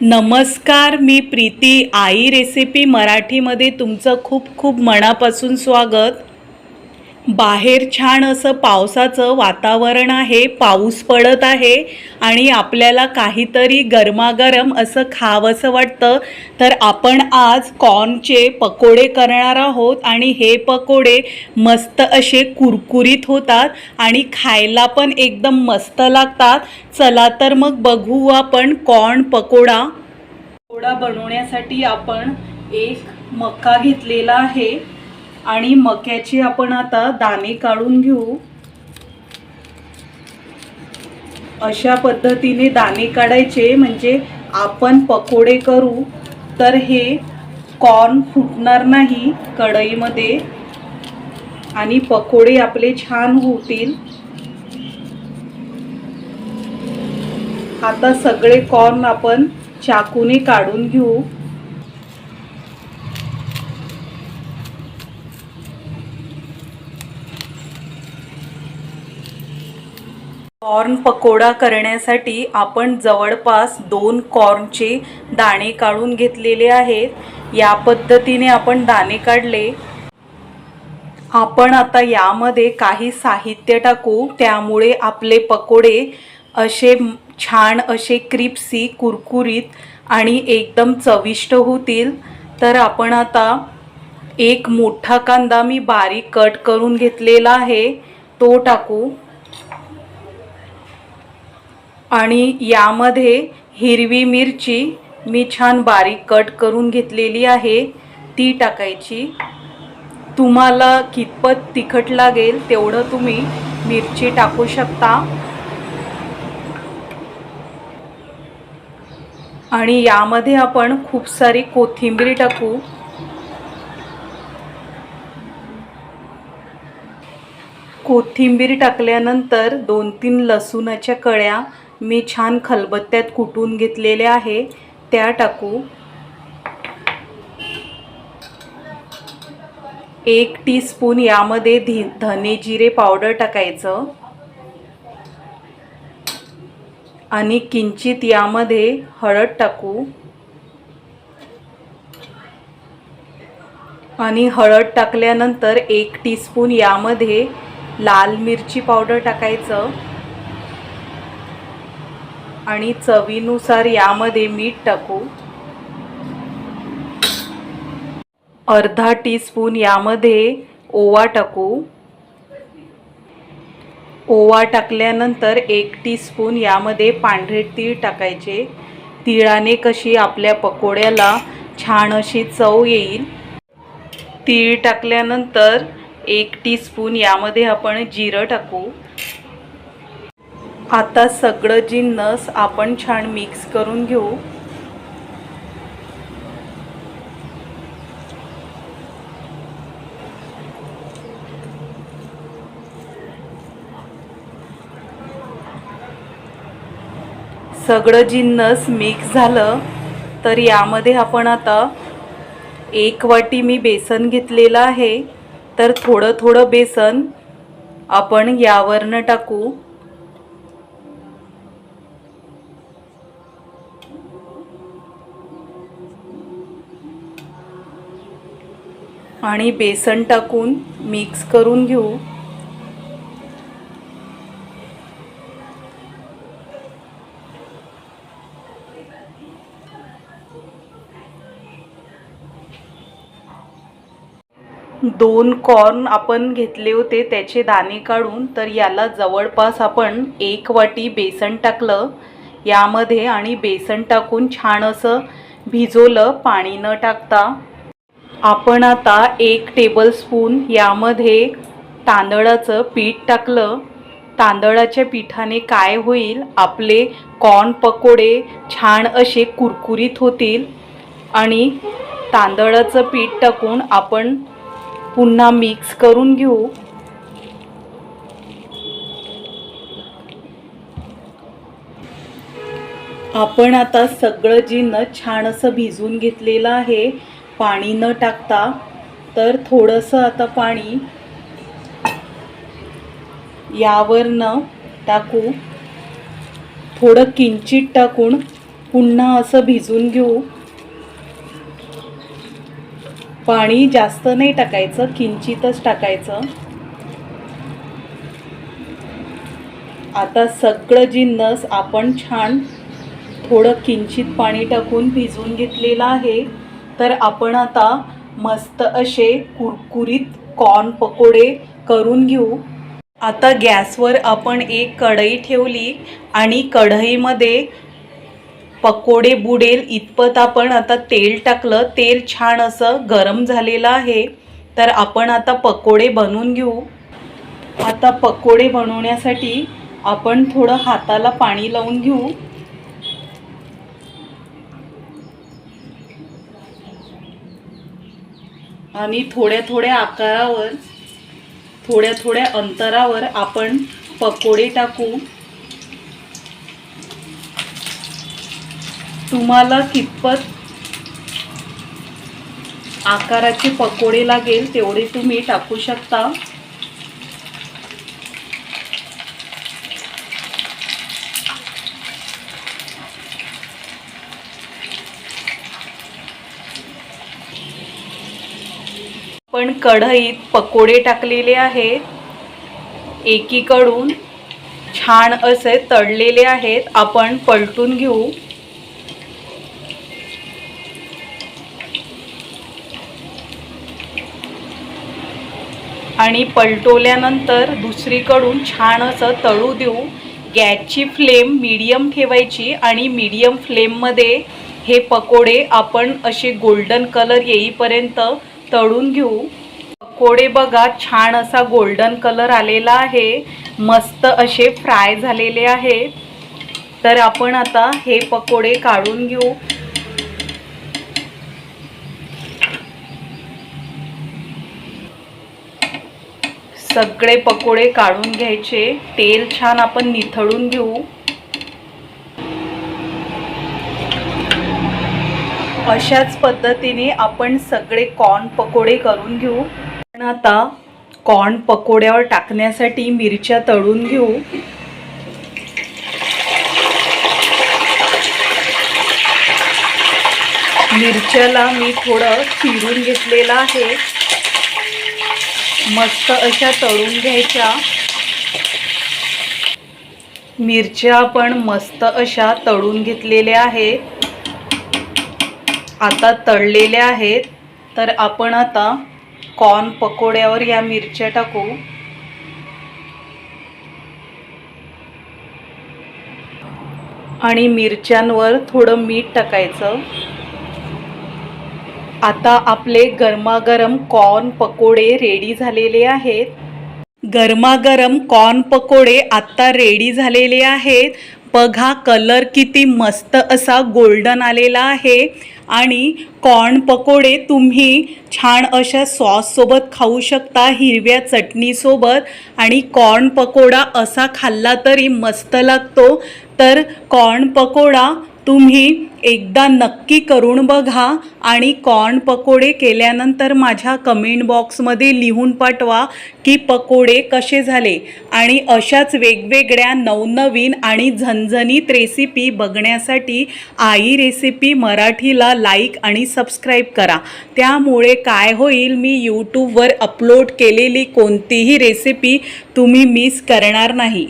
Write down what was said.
नमस्कार मी प्रीती. आई रेसिपी मराठीमध्ये तुमचं खूप खूप मनापासून स्वागत. बाहेर छान असं पावसाचं वातावरण आहे पाऊस पडत आहे आणि आपल्याला काहीतरी गरमागरम असं खावंसं वाटतं तर आपण आज कॉर्नचे पकोडे करणार आहोत आणि हे पकोडे मस्त असे कुरकुरीत होतात आणि खायला पण एकदम मस्त लागतात. चला तर मग बघू आपण कॉर्न पकोडा. पकोडा बनवण्यासाठी आपण एक मका घेतलेला आहे. आणि मक्याची आपण आता दाणे काढून घेऊ. अशा पद्धतीने दाणे काढायचे म्हणजे आपण पकोडे करू. तर हे कॉर्न फुटणार नाही कढईमध्ये. आणि पकोडे आपले छान होतील. आता सगळे कॉर्न आपण चाकूने काढून घेऊ. कॉर्न पकोडा करण्यासाठी आपण जवळपास दोन कॉर्नचे दाणे काढून घेतलेले आहेत. या पद्धतीने आपण दाणे काढले. आपण आता यामध्ये काही साहित्य टाकू. त्यामुळे आपले पकोडे असे छान असे क्रिप्सी कुरकुरीत आणि एकदम चविष्ट होतील. तर आपण आता एक मोठा कांदा मी बारीक कट करून घेतलेला आहे. तो टाकू. आणि यामध्ये हिरवी मिरची मी छान बारीक कट करून घेतलेली आहे. ती टाकायची. तुम्हाला कितपत तिखट लागेल तेवढं तुम्ही मिरची टाकू शकता. आणि यामध्ये आपण खूप सारी कोथिंबीर टाकू. कोथिंबीर टाकल्यानंतर दोन तीन लसूणाच्या कळ्या मी छान खलबत्त्यात कुटून घेतलेले आहे. त्या टाकू. एक टीस्पून यामध्ये धी धने जिरे पावडर टाकायचं. आणि किंचित यामध्ये हळद टाकू. आणि हळद टाकल्यानंतर एक टीस्पून यामध्ये लाल मिरची पावडर टाकायचं. आणि चवीनुसार यामध्ये मीठ टाकू. अर्धा टीस्पून यामध्ये ओवा टाकू. ओवा टाकल्यानंतर एक टीस्पून यामध्ये पांढरे तीळ टाकायचे. तिळाने कशी आपल्या पकोड्याला छान अशी चव येईल. तीळ टाकल्यानंतर एक टीस्पून यामध्ये आपण जिरं टाकू. आता सगळं जिन्नस आपण छान मिक्स करून घेऊ. सगळं जिन्नस मिक्स झालं तर यामध्ये आपण आता एक वाटी मी बेसन घेतलेलं आहे. तर थोडं थोडं बेसन आपण यावरनं टाकू. आणि बेसन टाकून मिक्स करून घेऊ. दोन कॉर्न आपण घेतले होते त्याचे दाणे काढून. तर याला जवळपास आपण एक वाटी बेसन टाकलं. यामध्ये आणि बेसन टाकून छान असं भिजवलं पाणी न टाकता. आपण आता एक टेबलस्पून यामध्ये तांदळाचं पीठ टाकलं. तांदळाच्या पिठाने काय होईल? आपले कॉर्न पकोडे छान असे कुरकुरीत होतील. आणि तांदळाचं पीठ टाकून आपण पुन्हा मिक्स करून घेऊ. आपण आता सगळं जिन्न छान असं भिजवून घेतलेलं आहे. पाणी न टाकता तर थोडंसं आता पाणी यावर न टाकू. थोडं किंचित टाकून पुन्हा असं भिजून घेऊ. पाणी जास्त नाही टाकायचं किंचितच टाकायचं. आता सगळं जिन्नस आपण छान थोडं किंचित पाणी टाकून भिजून घेतलेलं आहे. तर आपण आता मस्त असे कुरकुरीत कॉर्न पकोडे करून घेऊ. आता गॅसवर आपण एक कढई ठेवली आणि कढईमध्ये पकोडे बुडेल इतपत आपण आता तेल टाकलं. तेल छान असं गरम झालेलं आहे. तर आपण आता पकोडे बनवून घेऊ. आता पकोडे बनवण्यासाठी आपण थोडं हाताला पाणी लावून घेऊ. आणि थोड्या थोड्या आकारावर थोड्या थोड्या अंतरावर आपण पकोडे टाकू. तुम्हाला कितपत आकाराचे पकोडे लागेल तेवढे तुम्ही टाकू शकता. पण कढईत पकोडे टाकलेले आहेत एकीकडून छान असे तळलेले आहेत. आपण पलटून घेऊ. आणि पलटवल्यानंतर दुसरीकडून छान असं तळू देऊ. गॅसची फ्लेम मीडियम ठेवायची आणि मीडियम फ्लेममध्ये हे पकोडे आपण असे गोल्डन कलर येईपर्यंत तळून घेऊ. पकोडे बघा छान असा गोल्डन कलर आलेला आहे. मस्त असे फ्राय झालेले आहे. तर आपण आता हे पकोडे काढून घेऊ. सगळे पकोडे काढून घ्यायचे. तेल छान आपण निथळून घेऊ. अशाच पद्धतीने आपण सगळे कॉर्न पकोडे करून घेऊ. पण आता कॉर्न पकोड्यावर टाकण्यासाठी मिरच्या तळून घेऊ. मिरच्याला मी थोडं चिरून घेतलेलं आहे. मस्त अशा तळून घ्यायच्या. मिरच्या पण मस्त अशा तळून घेतलेल्या आहेत. आता तळलेल्या आहेत तर आपण आता कॉर्न पकोड्यावर या मिरच्या टाकू. आणि मिरच्यांवर थोडं मीठ टाकायचं. आता आपले गरमागरम कॉर्न पकोडे रेडी झालेले आहेत. गरमागरम कॉर्न पकोडे आत्ता रेडी झालेले आहेत. बघा कलर किती मस्त असा गोल्डन आलेला आहे. आणि कॉर्न पकोडे तुम्ही छान अशा सॉससोबत खाऊ शकता हिरव्या चटणीसोबत आणि कॉर्न पकोडा असा खाल्ला तरी मस्त लागतो. तर कॉर्न पकोडा तुम्ही एकदा नक्की करून बघा आणि कॉर्न पकोडे केल्यानंतर माझ्या कमेंट बॉक्समध्ये लिहून पाठवा की पकोडे कसे झाले. आणि अशाच वेगवेगळ्या नवनवीन आणि झणझणीत रेसिपी बघण्यासाठी आई रेसिपी मराठीला लाईक आणि सबस्क्राईब करा. त्यामुळे काय होईल मी यूट्यूबवर अपलोड केलेली कोणतीही रेसिपी तुम्ही मिस करणार नाही.